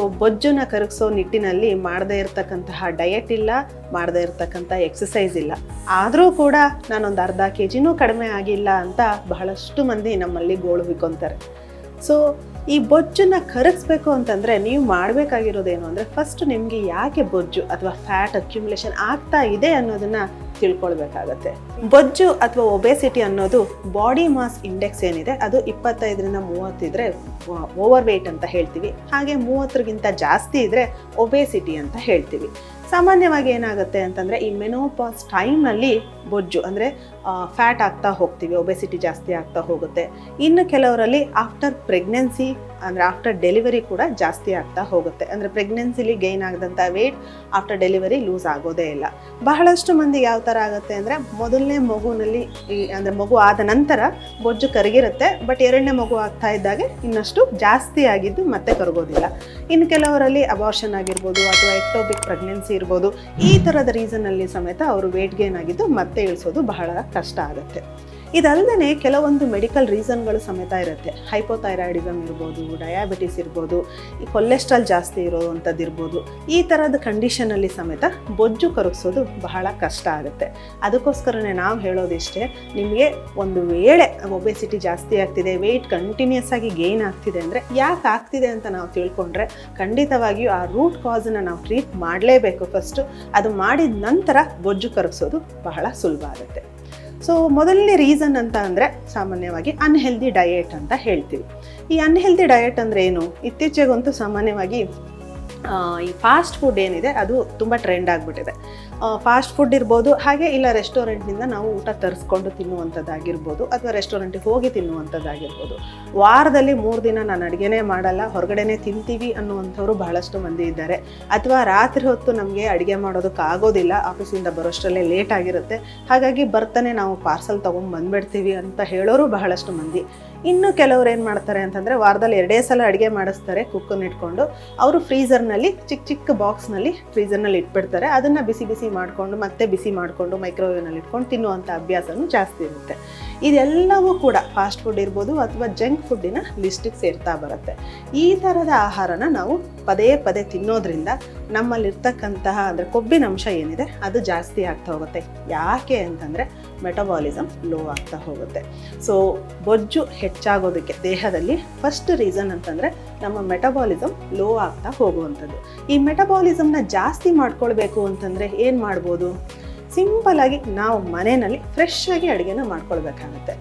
So ಬೊಜ್ಜನ್ನ ಕರಗಿಸೋ ನಿಟ್ಟಿನಲ್ಲಿ ಮಾಡದೇ ಇರತಕ್ಕಂತಹ ಡಯಟ್ ಇಲ್ಲ, ಮಾಡದೇ ಇರತಕ್ಕಂಥ ಎಕ್ಸಸೈಸ್ ಇಲ್ಲ. ಆದರೂ ಕೂಡ ನಾನೊಂದು ಅರ್ಧ ಕೆ ಜಿನೂ ಕಡಿಮೆ ಆಗಿಲ್ಲ ಅಂತ ಬಹಳಷ್ಟು ಮಂದಿ ನಮ್ಮಲ್ಲಿ ಗೋಳು ಬಿಕ್ಕೊಂತಾರೆ ಸೊ ಈ ಬೊಜ್ಜನ್ನು ಕರಗಿಸ್ಬೇಕು ಅಂತಂದರೆ ನೀವು ಮಾಡಬೇಕಾಗಿರೋದೇನು ಅಂದರೆ ಫಸ್ಟ್ ನಿಮಗೆ ಯಾಕೆ ಬೊಜ್ಜು ಅಥವಾ ಫ್ಯಾಟ್ ಅಕ್ಯುಮುಲೇಷನ್ ಆಗ್ತಾ ಇದೆ ಅನ್ನೋದನ್ನು ತಿಳ್ಕೊಳ್ಬೇಕಾಗತ್ತೆ. ಬೊಜ್ಜು ಅಥವಾ ಒಬೆಸಿಟಿ ಅನ್ನೋದು ಬಾಡಿ ಮಾಸ್ ಇಂಡೆಕ್ಸ್ ಏನಿದೆ, ಅದು ಇಪ್ಪತ್ತೈದರಿಂದ ಮೂವತ್ತಿದ್ರೆ ಓವರ್ ವೇಟ್ ಅಂತ ಹೇಳ್ತೀವಿ. ಹಾಗೆ ಮೂವತ್ತರಿಗಿಂತ ಜಾಸ್ತಿ ಇದ್ರೆ ಒಬೆಸಿಟಿ ಅಂತ ಹೇಳ್ತೀವಿ. ಸಾಮಾನ್ಯವಾಗಿ ಏನಾಗುತ್ತೆ ಅಂತಂದರೆ ಈ ಮೆನೋಪಾಸ್ ಟೈಮ್ನಲ್ಲಿ ಬೊಜ್ಜು ಅಂದರೆ ಫ್ಯಾಟ್ ಆಗ್ತಾ ಹೋಗ್ತೀವಿ ಒಬೆಸಿಟಿ ಜಾಸ್ತಿ ಆಗ್ತಾ ಹೋಗುತ್ತೆ. ಇನ್ನು ಕೆಲವರಲ್ಲಿ ಆಫ್ಟರ್ ಪ್ರೆಗ್ನೆನ್ಸಿ ಅಂದರೆ ಆಫ್ಟರ್ ಡೆಲಿವರಿ ಕೂಡ ಜಾಸ್ತಿ ಆಗ್ತಾ ಹೋಗುತ್ತೆ. ಅಂದರೆ ಪ್ರೆಗ್ನೆನ್ಸಿಲಿ ಗೈನ್ ಆಗದಂಥ ವೇಟ್ ಆಫ್ಟರ್ ಡೆಲಿವರಿ ಲೂಸ್ ಆಗೋದೇ ಇಲ್ಲ. ಬಹಳಷ್ಟು ಮಂದಿ ಯಾವ ಥರ ಆಗುತ್ತೆ ಅಂದರೆ ಮೊದಲನೇ ಮಗುನಲ್ಲಿ ಈ, ಅಂದರೆ ಮಗು ಆದ ನಂತರ ಬೊಜ್ಜು ಕರಗಿರುತ್ತೆ ಬಟ್ ಎರಡನೇ ಮಗು ಆಗ್ತಾ ಇದ್ದಾಗೆ ಇನ್ನಷ್ಟು ಜಾಸ್ತಿ ಆಗಿದ್ದು ಮತ್ತೆ ಕರಗೋದಿಲ್ಲ. ಇನ್ನು ಕೆಲವರಲ್ಲಿ ಅಬಾರ್ಷನ್ ಆಗಿರ್ಬೋದು ಅಥವಾ ಎಕ್ಟೋಬಿಕ್ ಪ್ರೆಗ್ನೆನ್ಸಿ ಇರ್ಬೋದು, ಈ ಥರದ ರೀಸನಲ್ಲಿ ಸಮೇತ ಅವರು ವೇಟ್ ಗೇನ್ ಆಗಿದ್ದು ಮತ್ತೆ ಇಳಿಸೋದು ಬಹಳ ಕಷ್ಟ ಆಗುತ್ತೆ. ಇದಲ್ಲದೆ ಕೆಲವೊಂದು ಮೆಡಿಕಲ್ ರೀಸನ್ಗಳು ಸಮೇತ ಇರುತ್ತೆ. ಹೈಪೋಥೈರಾಯ್ಡಿಸಮ್ ಇರ್ಬೋದು ಡಯಾಬಿಟಿಸ್ ಇರ್ಬೋದು, ಈ ಕೊಲೆಸ್ಟ್ರಾಲ್ ಜಾಸ್ತಿ ಇರೋವಂಥದ್ದು ಇರ್ಬೋದು. ಈ ಥರದ ಕಂಡೀಷನಲ್ಲಿ ಸಮೇತ ಬೊಜ್ಜು ಕರಗಿಸೋದು ಬಹಳ ಕಷ್ಟ ಆಗುತ್ತೆ. ಅದಕ್ಕೋಸ್ಕರನೇ ನಾವು ಹೇಳೋದಿಷ್ಟೇ, ನಿಮಗೆ ಒಂದು ವೇಳೆ ಒಬೆಸಿಟಿ ಜಾಸ್ತಿ ಆಗ್ತಿದೆ ವೆಯ್ಟ್ ಕಂಟಿನ್ಯೂಸ್ ಆಗಿ ಗೇನ್ ಆಗ್ತಿದೆ ಅಂದರೆ ಯಾಕೆ ಆಗ್ತಿದೆ ಅಂತ ನಾವು ತಿಳ್ಕೊಂಡ್ರೆ ಖಂಡಿತವಾಗಿಯೂ ಆ ರೂಟ್ ಕಾಸನ್ನು ನಾವು ಟ್ರೀಟ್ ಮಾಡಲೇಬೇಕು ಫಸ್ಟು ಅದು ಮಾಡಿದ ನಂತರ ಬೊಜ್ಜು ಕರಗಿಸೋದು ಬಹಳ ಸುಲಭ ಆಗುತ್ತೆ. ಸೊ ಮೊದಲನೇ ರೀಸನ್ ಅಂತ ಅಂದರೆ ಸಾಮಾನ್ಯವಾಗಿ ಅನ್ಹೆಲ್ದಿ ಡಯೆಟ್ ಅಂತ ಹೇಳ್ತೀವಿ. ಈ ಅನ್ಹೆಲ್ದಿ ಡಯೆಟ್ ಅಂದರೆ ಏನು? ಇತ್ತೀಚೆಗಂತೂ ಸಾಮಾನ್ಯವಾಗಿ ಈ ಫಾಸ್ಟ್ ಫುಡ್ ಏನಿದೆ, ಅದು ತುಂಬ ಟ್ರೆಂಡ್ ಆಗಿಬಿಟ್ಟಿದೆ. ಫಾಸ್ಟ್ ಫುಡ್ ಇರ್ಬೋದು, ಹಾಗೆ ಇಲ್ಲ ರೆಸ್ಟೋರೆಂಟ್ನಿಂದ ನಾವು ಊಟ ತರಿಸ್ಕೊಂಡು ತಿನ್ನುವಂಥದ್ದಾಗಿರ್ಬೋದು, ಅಥವಾ ರೆಸ್ಟೋರೆಂಟಿಗೆ ಹೋಗಿ ತಿನ್ನುವಂಥದ್ದಾಗಿರ್ಬೋದು. ವಾರದಲ್ಲಿ ಮೂರು ದಿನ ನಾನು ಅಡುಗೆನೇ ಮಾಡಲ್ಲ, ಹೊರಗಡೆನೇ ತಿಂತೀವಿ ಅನ್ನುವಂಥವ್ರು ಬಹಳಷ್ಟು ಮಂದಿ ಇದ್ದಾರೆ. ಅಥವಾ ರಾತ್ರಿ ಹೊತ್ತು ನಮಗೆ ಅಡುಗೆ ಮಾಡೋದಕ್ಕೆ ಆಗೋದಿಲ್ಲ, ಆಫೀಸಿಂದ ಬರೋಷ್ಟರಲ್ಲೇ ಲೇಟ್ ಆಗಿರುತ್ತೆ, ಹಾಗಾಗಿ ಬರ್ತಾನೆ ನಾವು ಪಾರ್ಸಲ್ ತೊಗೊಂಡು ಬಂದ್ಬಿಡ್ತೀವಿ ಅಂತ ಹೇಳೋರು ಬಹಳಷ್ಟು ಮಂದಿ. ಇನ್ನು ಕೆಲವ್ರು ಏನು ಮಾಡ್ತಾರೆ ಅಂತಂದರೆ, ವಾರದಲ್ಲಿ ಎರಡೇ ಸಲ ಅಡುಗೆ ಮಾಡಿಸ್ತಾರೆ ಕುಕ್ಕನ್ನು ಇಟ್ಕೊಂಡು. ಅವರು ಫ್ರೀಝರ್ನಲ್ಲಿ ಚಿಕ್ಕ ಚಿಕ್ಕ ಬಾಕ್ಸ್ನಲ್ಲಿ ಫ್ರೀಜರ್ನಲ್ಲಿ ಇಟ್ಬಿಡ್ತಾರೆ. ಅದನ್ನು ಬಿಸಿ ಬಿಸಿ ಮಾಡಿಕೊಂಡು ಮತ್ತೆ ಬಿಸಿ ಮಾಡಿಕೊಂಡು ಮೈಕ್ರೋವೇವ್ನಲ್ಲಿ ಇಟ್ಕೊಂಡು ತಿನ್ನುವಂಥ ಅಭ್ಯಾಸವೂ ಜಾಸ್ತಿ ಇರುತ್ತೆ. ಇದೆಲ್ಲವೂ ಕೂಡ ಫಾಸ್ಟ್ ಫುಡ್ ಇರ್ಬೋದು ಅಥವಾ ಜಂಕ್ ಫುಡ್ಡಿನ ಲಿಸ್ಟಿಗೆ ಸೇರ್ತಾ ಬರುತ್ತೆ. ಈ ಥರದ ಆಹಾರನ ನಾವು ಪದೇ ಪದೇ ತಿನ್ನೋದ್ರಿಂದ ನಮ್ಮಲ್ಲಿರ್ತಕ್ಕಂತಹ ಅಂದರೆ ಕೊಬ್ಬಿನ ಅಂಶ ಏನಿದೆ, ಅದು ಜಾಸ್ತಿ ಆಗ್ತಾ ಹೋಗುತ್ತೆ. ಯಾಕೆ ಅಂತಂದರೆ ಮೆಟಬಾಲಿಸಮ್ ಲೋ ಆಗ್ತಾ ಹೋಗುತ್ತೆ. ಸೊ ಬೊಜ್ಜು ಹೆಚ್ಚಾಗೋದಕ್ಕೆ ದೇಹದಲ್ಲಿ ಫಸ್ಟ್ ರೀಸನ್ ಅಂತಂದರೆ ನಮ್ಮ ಮೆಟಬಾಲಿಸಮ್ ಲೋ ಆಗ್ತಾ ಹೋಗುವಂಥದ್ದು. ಈ ಮೆಟಬಾಲಿಸಮ್ನ ಜಾಸ್ತಿ ಮಾಡ್ಕೊಳ್ಬೇಕು ಅಂತಂದರೆ ಏನು ಮಾಡ್ಬೋದು? ಸಿಂಪಲ್ ಆಗಿ ನಾವು ಮನೆಯಲ್ಲಿ ಫ್ರೆಶ್ ಆಗಿ ಅಡುಗೆನ ಮಾಡ್ಕೊಳ್ಬೇಕಾಗತ್ತೆ.